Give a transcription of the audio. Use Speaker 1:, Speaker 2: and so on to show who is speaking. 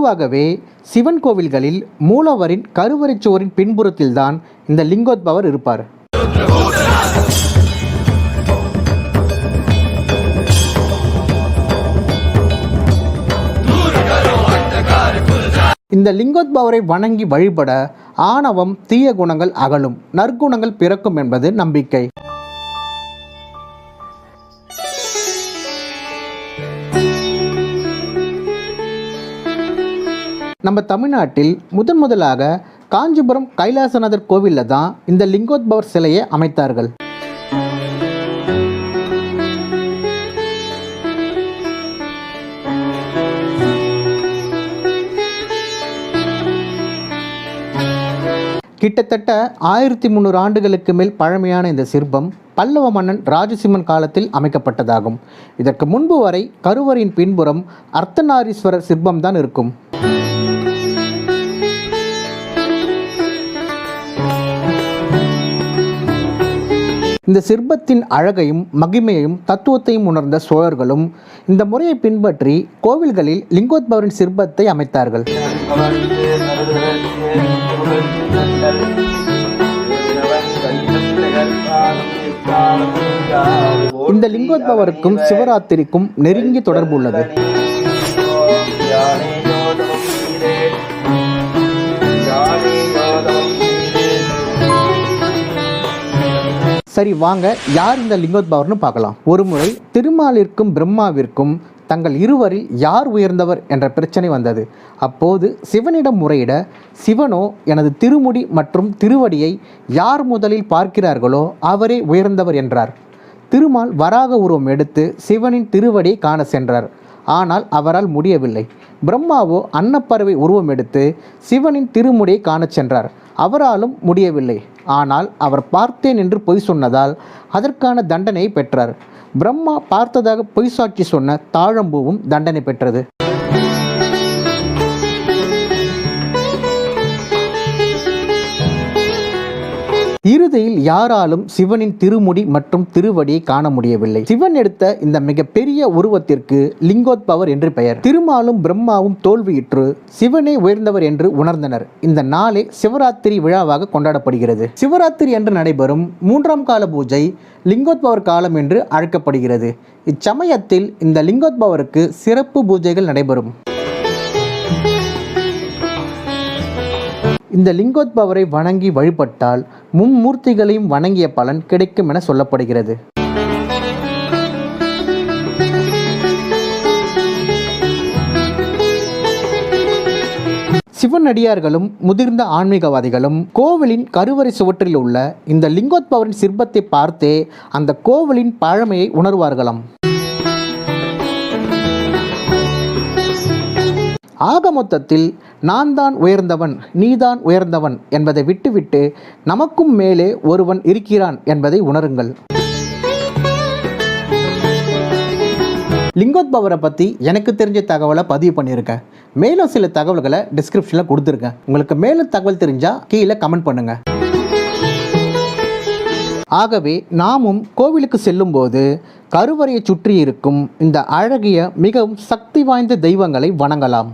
Speaker 1: பொதுவாகவே சிவன் கோவில்களில் மூலவரின் கருவறைச்சுவரின் பின்புறத்தில்தான் இந்த லிங்கோத்பவர் இருப்பார். இந்த லிங்கோத்பவரை வணங்கி வழிபட ஆணவம் தீய குணங்கள் அகலும். நற்குணங்கள் பிறக்கும் என்பது நம்பிக்கை. நம்ம தமிழ்நாட்டில் முதன் முதலாக காஞ்சிபுரம் கைலாசநாதர் கோவிலில் தான் இந்த லிங்கோத்பவர் சிலையை அமைத்தார்கள். கிட்டத்தட்ட ஆயிரத்தி முந்நூறு ஆண்டுகளுக்கு மேல் பழமையான இந்த சிற்பம் பல்லவ மன்னன் ராஜசிம்மன் காலத்தில் அமைக்கப்பட்டதாகும். இதற்கு முன்பு வரை கருவறையின் பின்புறம் அர்த்தநாரீஸ்வரர் சிற்பம் தான் இருக்கும். இந்த சிற்பத்தின் அழகையும் மகிமையையும் தத்துவத்தையும் உணர்ந்த சோழர்களும் இந்த முறையை பின்பற்றி கோவில்களில் லிங்கோத்பவரின் சிற்பத்தை அமைத்தார்கள். இந்த லிங்கோத்பவருக்கும் சிவராத்திரிக்கும் நெருங்கிய தொடர்பு உள்ளது. சரி வாங்க. யார் இந்த லிங்கோத்பவர்னு பார்க்கலாம். ஒருமுறை திருமாலிற்கும் பிரம்மாவிற்கும் தங்கள் இருவரில் யார் உயர்ந்தவர் என்ற பிரச்சனை வந்தது. அப்போது சிவனிடம் முறையிட சிவனோ எனது திருமுடி மற்றும் திருவடியை யார் முதலில் பார்க்கிறார்களோ அவரே உயர்ந்தவர் என்றார். திருமால் வராக உருவம் எடுத்து சிவனின் திருவடியை காண சென்றார். ஆனால் அவரால் முடியவில்லை. பிரம்மாவோ அன்னப்பறவை உருவம் எடுத்து சிவனின் திருமுடியை காணச் சென்றார். அவராலும் முடியவில்லை. ஆனால் அவர் பார்த்தேன் என்று பொய் சொன்னதால் அதற்கான தண்டனையை பெற்றார். பிரம்மா பார்த்ததாக பொய் சாட்சி சொன்ன தாழம்பூவும் தண்டனை பெற்றது. இறுதியில் யாராலும் சிவனின் திருமுடி மற்றும் திருவடியை காண முடியவில்லை. சிவன் எடுத்த இந்த மிகப்பெரிய உருவத்திற்கு லிங்கோத்பவர் என்று பெயர். திருமாலும் பிரம்மாவும் தோல்வியுற்று சிவனே உயர்ந்தவர் என்று உணர்ந்தனர். இந்த நாளே சிவராத்திரி விழாவாக கொண்டாடப்படுகிறது. சிவராத்திரி என்று நடைபெறும் மூன்றாம் கால பூஜை லிங்கோத்பவர் காலம் என்று அழைக்கப்படுகிறது. இச்சமயத்தில் இந்த லிங்கோத்பவருக்கு சிறப்பு பூஜைகள் நடைபெறும். இந்த லிங்கோத்பவரை வணங்கி வழிபட்டால் மும்மூர்த்திகளையும் வணங்கிய பலன் கிடைக்கும் என சொல்லப்படுகிறது. சிவனடியார்களும் முதிர்ந்த ஆன்மீகவாதிகளும் கோவிலின் கருவறை சுவற்றில் உள்ள இந்த லிங்கோத்பவரின் சிற்பத்தை பார்த்தே அந்த கோவிலின் பழமையை உணர்வார்களாம். ஆக மொத்தத்தில் நான் தான் உயர்ந்தவன் நீதான் உயர்ந்தவன் என்பதை விட்டுவிட்டு நமக்கும் மேலே ஒருவன் இருக்கிறான் என்பதை உணருங்கள். லிங்கோத்பவரை பற்றி எனக்கு தெரிஞ்ச தகவலை பதிவு பண்ணியிருக்கேன். மேலும் சில தகவல்களை டிஸ்கிரிப்ஷனில் கொடுத்துருக்கேன். உங்களுக்கு மேலும் தகவல் தெரிஞ்சால் கீழே கமெண்ட் பண்ணுங்கள் ஆகவே நாமும் கோவிலுக்கு செல்லும்போது கருவறையை சுற்றி இருக்கும் இந்த அழகிய மிகவும் சக்தி வாய்ந்த தெய்வங்களை வணங்கலாம்.